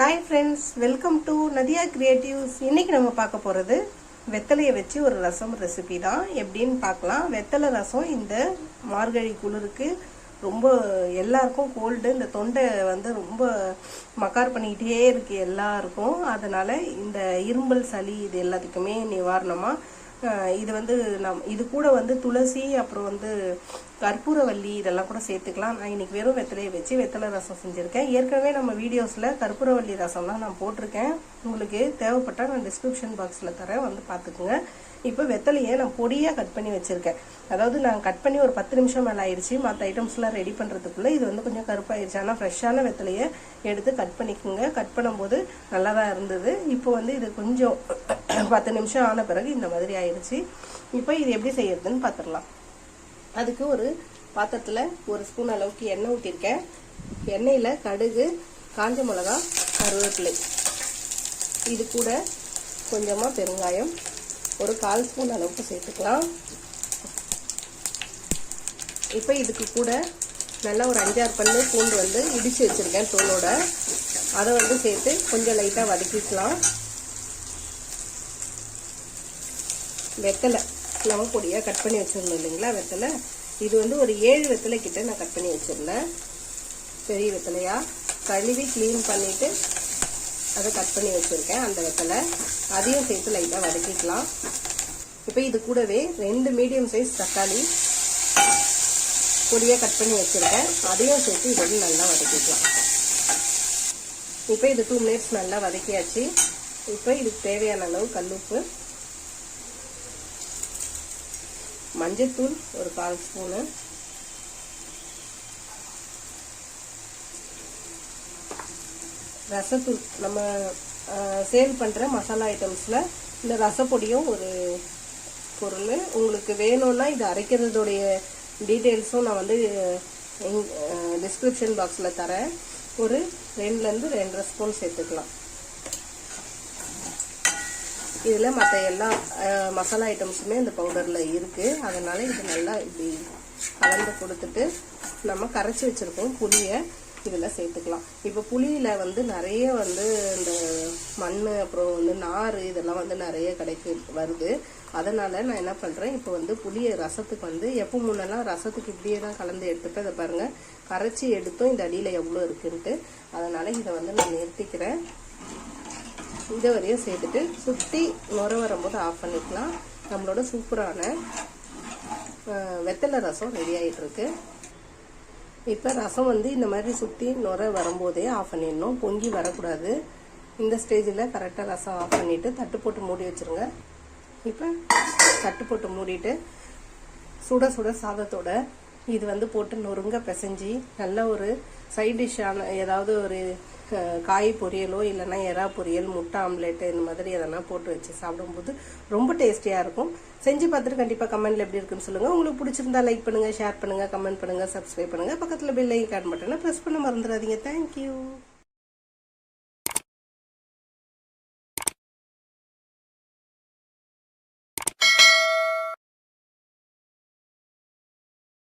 Hi friends welcome to Nadiya creatives இன்றைக்கி நம்ம பார்க்க போகிறது வெத்தலையை வச்சு ஒரு ரசம் ரெசிபி தான். எப்படின்னு பார்க்கலாம். வெத்தலை ரசம் இந்த மார்கழி குளிருக்கு ரொம்ப எல்லாருக்கும் கோல்டு இந்த தொண்டை வந்து ரொம்ப மக்கார் பண்ணிக்கிட்டே இருக்குது எல்லாருக்கும். அதனால் இந்த இரும்பல் சளி இது எல்லாத்துக்குமே நிவாரணமாக இது வந்து நம் இது கூட வந்து துளசி அப்புறம் வந்து கற்பூரவல்லி இதெல்லாம் கூட சேர்த்துக்கலாம். நான் இன்றைக்கி வெறும் வெத்தலையை வச்சு வெத்தலை ரசம் செஞ்சுருக்கேன். ஏற்கனவே நம்ம வீடியோஸில் கற்பூரவல்லி ரசம்லாம் நான் போட்டிருக்கேன். உங்களுக்கு தேவைப்பட்டால் நான் டிஸ்கிரிப்ஷன் பாக்ஸில் தரேன். வந்து பார்த்துக்குங்க. இப்போ வெத்தலையை நான் பொடியாக கட் பண்ணி வச்சுருக்கேன். அதாவது நான் கட் பண்ணி ஒரு பத்து நிமிஷம் மேலே ஆயிடுச்சு மற்ற ஐட்டம்ஸ்லாம் ரெடி பண்ணுறதுக்குள்ளே இது வந்து கொஞ்சம் கருப்பாயிருச்சு. ஆனால் ஃப்ரெஷ்ஷான வெத்தலையை எடுத்து கட் பண்ணிக்கோங்க. கட் பண்ணும்போது நல்லா தான் இருந்தது. இப்போ வந்து இது கொஞ்சம் பத்து நிமிஷம் ஆன பிறகு இந்த மாதிரி ஆயிடுச்சு. இப்போ இது எப்படி செய்யறதுன்னு பார்த்துடலாம் அதுக்கு ஒரு பாத்திரத்தில் ஒரு ஸ்பூன் அளவுக்கு எண்ணெய் ஊற்றிருக்கேன் எண்ணெயில் கடுகு காஞ்ச மிளகா கருவேப்பிலை. இது கூட கொஞ்சமாக பெருங்காயம். ஒரு கால் ஸ்பூன் அளவுக்கு சேர்த்துக்கலாம். இப்போ இதுக்கு கூட நல்லா ஒரு அஞ்சாறு பல்லு பூண்டு வந்து இடித்து வச்சுருக்கேன் தோலோட. அதை வந்து சேர்த்து கொஞ்சம் லைட்டாக வதக்கிக்கலாம். வெத்தலை. லவங்க பொடியாக கட் பண்ணி வச்சுருந்தோம் இல்லைங்களா வெத்தலை. இது வந்து ஒரு ஏழு வெத்தலை கிட்ட நான் கட் பண்ணி வச்சுருந்தேன். பெரிய வெத்தலையாக கழுவி க்ளீன் பண்ணிவிட்டு அதை கட் பண்ணி வச்சுருக்கேன் அந்த வெத்தலை. அதையும் சேர்த்து லைட்டாக வதக்கிக்கலாம். இப்போ இது கூடவே ரெண்டு மீடியம் சைஸ் தக்காளி பொடியாக கட் பண்ணி வச்சுருக்கேன். அதையும் சேர்த்து இதோட நல்லா வதக்கிக்கலாம். இப்போ இது டூ மினிட்ஸ் நல்லா வதக்கியாச்சு. இப்போ இதுக்கு தேவையான அளவு கல்லுப்பு. மஞ்சத்தூள் ஒரு கால் ஸ்பூனு. ரசத்தூள் நம்ம சேல் பண்ணுற மசாலா ஐட்டம்ஸில் இந்த ரசப்பொடியும் ஒரு பொருள். உங்களுக்கு வேணும்னா இது அரைக்கிறதுடைய டீட்டெயில்ஸும் நான் வந்து டிஸ்கிரிப்ஷன் பாக்ஸில் தரேன். ஒரு ரெண்டுலேருந்து ரெண்டரை ஸ்பூன் சேர்த்துக்கலாம். இதில் மற்ற எல்லா மசாலா ஐட்டம்ஸுமே இந்த பவுடரில் இருக்குது அதனால் இது நல்லா இப்படி கலந்து கொடுத்துட்டு நம்ம கரைச்சி வச்சுருக்கோம் புளியை இதில் சேர்த்துக்கலாம். இப்போ புளியில் வந்து நிறைய வந்து இந்த மண் அப்புறம் வந்து நார் இதெல்லாம் வந்து நிறைய கிடைக்கு வருது. அதனால் நான் என்ன பண்ணுறேன் இப்போ வந்து புளியை ரசத்துக்கு வந்து எப்போ முன்னெல்லாம் ரசத்துக்கு இப்படியே தான் கலந்து எடுத்துப்பேன் இதை பாருங்கள் கரைச்சி எடுத்தும் இந்த அடியில் எவ்வளோ இருக்குன்ட்டு. அதனால் இதை வந்து நான் நிறுத்திக்கிறேன். இந்த வரையும் சேர்த்துட்டு சுற்றி நுர வரும்போது ஆஃப் பண்ணிக்கலாம் நம்மளோட சூப்பரான வெத்தலை ரசம் ரெடி ஆகிட்டுருக்கு இப்போ ரசம் வந்து இந்த மாதிரி சுற்றி நுர வரும்போதே ஆஃப் பண்ணிடணும். பொங்கி வரக்கூடாது. இந்த ஸ்டேஜில் கரெக்டாக ரசம் ஆஃப் பண்ணிவிட்டு தட்டு போட்டு மூடி வச்சுருங்க. இப்போ தட்டு போட்டு மூடிட்டு சுட சுட சாதத்தோட இது வந்து போட்டு நொறுங்க பிசைஞ்சு நல்ல ஒரு சைட் டிஷ்ஷான ஏதாவது ஒரு காய் பொரியலோ இல்லைன்னா எறா பொரியல் முட்டை ஆம்லேட்டு இந்த மாதிரி எதனா போட்டு வச்சு சாப்பிடும்போது ரொம்ப டேஸ்டியாக இருக்கும். செஞ்சு பார்த்துட்டு கண்டிப்பாக கமெண்ட்டில் எப்படி இருக்குன்னு சொல்லுங்கள் உங்களுக்கு பிடிச்சிருந்தா லைக் பண்ணுங்கள் ஷேர் பண்ணுங்கள் கமெண்ட் பண்ணுங்கள் சப்ஸ்கிரைப் பண்ணுங்கள் பக்கத்தில் பெல் ஐக்கான் பட்டனை ப்ரெஸ் பண்ண மறந்துடாதீங்க. தேங்க்யூ